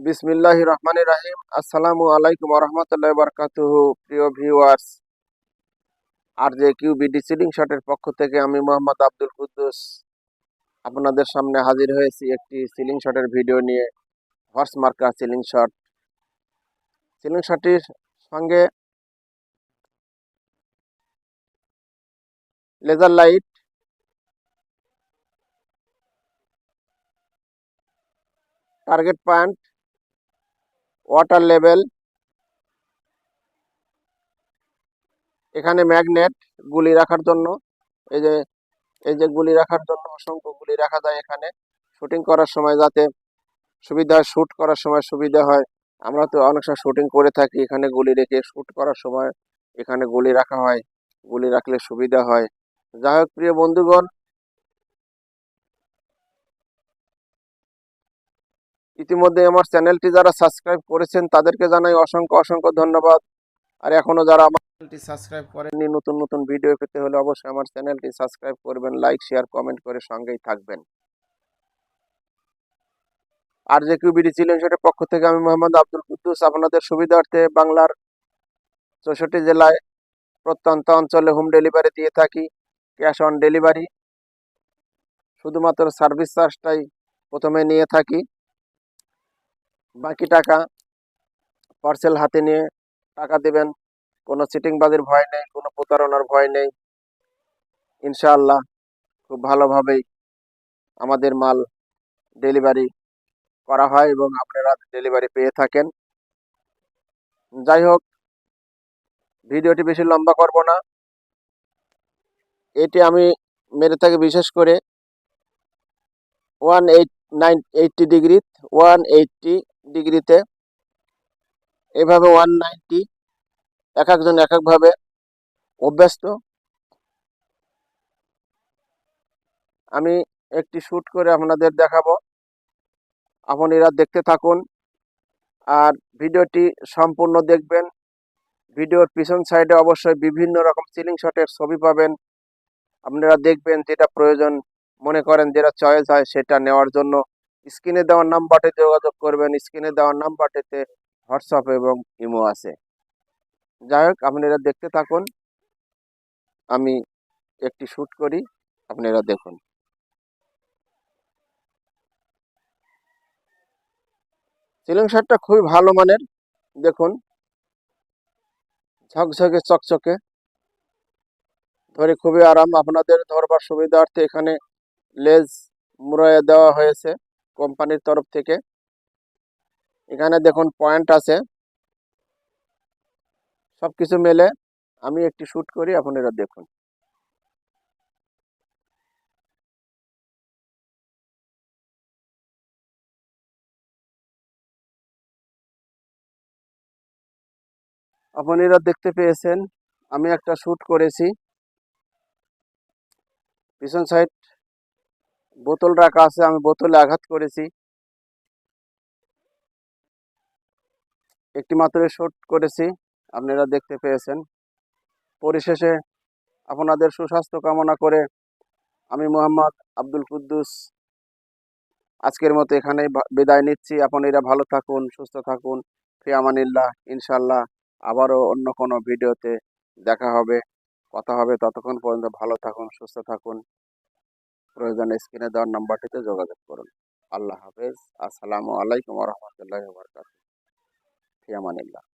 বিসমিল্লাহ রহমান রাহিম। আসসালামু আলাইকুম রহমতুল্লাহ বরকাতুহ। প্রিয় ভিউয়ার্স আর যে কিউ বিডি শটের পক্ষ থেকে আমি মোহাম্মদ আব্দুল কুদ্দুস আপনাদের সামনে হাজির হয়েছি একটি সিলিং শটের ভিডিও নিয়ে হর্স মার্কা সিলিং শট সিলিং শটটির সঙ্গে laser light target point water level এখানে ম্যাগনেট গুলি রাখার জন্য, এই যে এই যে গুলি রাখার জন্য অসংখ্য গুলি রাখা যায় এখানে। শুটিং করার সময় যাতে সুবিধা হয় শ্যুট করার সময় সুবিধা হয়। আমরা তো অনেক সময় শুটিং করে থাকি, এখানে গুলি রেখে শ্যুট করার সময় এখানে গুলি রাখা হয়। গুলি রাখলে সুবিধা হয়। যাই হোক, প্রিয় বন্ধুগণ ইতিমধ্যে আমার চ্যানেলটি যারা সাবস্ক্রাইব করেছেন, তাদেরকে জানাই অসংখ্য অসংখ্য ধন্যবাদ। আর এখনও যারা আমার চ্যানেলটি সাবস্ক্রাইব করেননি, নতুন নতুন ভিডিও পেতে হলে অবশ্যই আমার চ্যানেলটি সাবস্ক্রাইব করবেন, লাইক, শেয়ার, কমেন্ট করে সঙ্গেই থাকবেন। আর যে কিউ বিডি ছিলেন, সেটার পক্ষ থেকে আমি মোহাম্মদ আব্দুল কুদ্দুস, আপনাদের সুবিধার্থে বাংলার চৌষট্টি জেলায় প্রত্যন্ত অঞ্চলে হোম ডেলিভারি দিয়ে থাকি, ক্যাশ অন ডেলিভারি। শুধুমাত্র সার্ভিস চার্জটাই প্রথমে নিয়ে থাকি। বাকি টাকা পার্সেল হাতে নিয়ে টাকা দেবেন। কোনো চিটিংবাজির ভয় নেই, কোনো প্রতারণার ভয় নেই। ইনশাআল্লাহ খুব ভালোভাবেই আমাদের মাল ডেলিভারি করা হয় এবং আপনারা ডেলিভারি পেয়ে থাকেন। যাই হোক ভিডিওটি বেশি লম্বা করব না। এটি আমি মেরে থাকি বিশেষ করে one eight nine eighty degree one eighty ডিগ্রিতে। এভাবে ওয়ান নাইনটি এক একজন এক একভাবে অভ্যস্ত। আমি একটি শ্যুট করে আপনাদের দেখাবো। আপনারা দেখতে থাকুন। আর ভিডিওটি সম্পূর্ণ দেখবেন। ভিডিওর পিছন সাইডে অবশ্যই বিভিন্ন রকম সিলিং শটের ছবি পাবেন। আপনারা দেখবেন যেটা প্রয়োজন। মনে করেন যেটা চয়েস হয় সেটা নেওয়ার জন্য। স্ক্রিনে দেওয়ার নাম্বারটিতে যোগাযোগ করবেন। স্ক্রিনে দেওয়ার নাম্বারটিতে হোয়াটসঅ্যাপ এবং ইমো আছে। যাই হোক, আপনারা দেখতে থাকুন। আমি একটি শ্যুট করি, আপনারা দেখুন। সিলিং শার্টটা খুবই ভালো মানের, দেখুন। ঝকঝকে, চকচকে। ধরে খুবই আরাম। আপনাদের ধরবার সুবিধার্থে এখানে লেজ মুড়াইয়া দেওয়া হয়েছে। কোম্পানির তরফ থেকে। এখানে দেখুন পয়েন্ট আছে। সব কিছু মেলে আমি একটি শ্যুট করি, আপনারা দেখুন। আপনারা দেখতে পেয়েছেন, আমি একটা শ্যুট করেছি। পিছন সাইড বোতল রাখা আছে, আমি বোতলে আঘাত করেছি। একটি মাত্র শুট করেছি, আপনারা দেখতে পেয়েছেন। পরিশেষে আপনাদের সুস্বাস্থ্য কামনা করে আমি মোহাম্মদ আব্দুল কুদ্দুস আজকের মতো এখানেই বিদায় নিচ্ছি। আপনারা ভালো থাকুন, সুস্থ থাকুন। ফিয়ামানিল্লাহ ইনশাল্লাহ আবারও অন্য কোনো ভিডিওতে দেখা হবে, কথা হবে। ততক্ষণ পর্যন্ত ভালো থাকুন, সুস্থ থাকুন। প্রয়োজনে স্ক্রিনে দেওয়ার নাম্বারটিতে যোগাযোগ করুন। আল্লাহ হাফেজ। আসসালামু আলাইকুম রহমতুল্লাহ বরকাত ফিয়ামানিল্লাহ।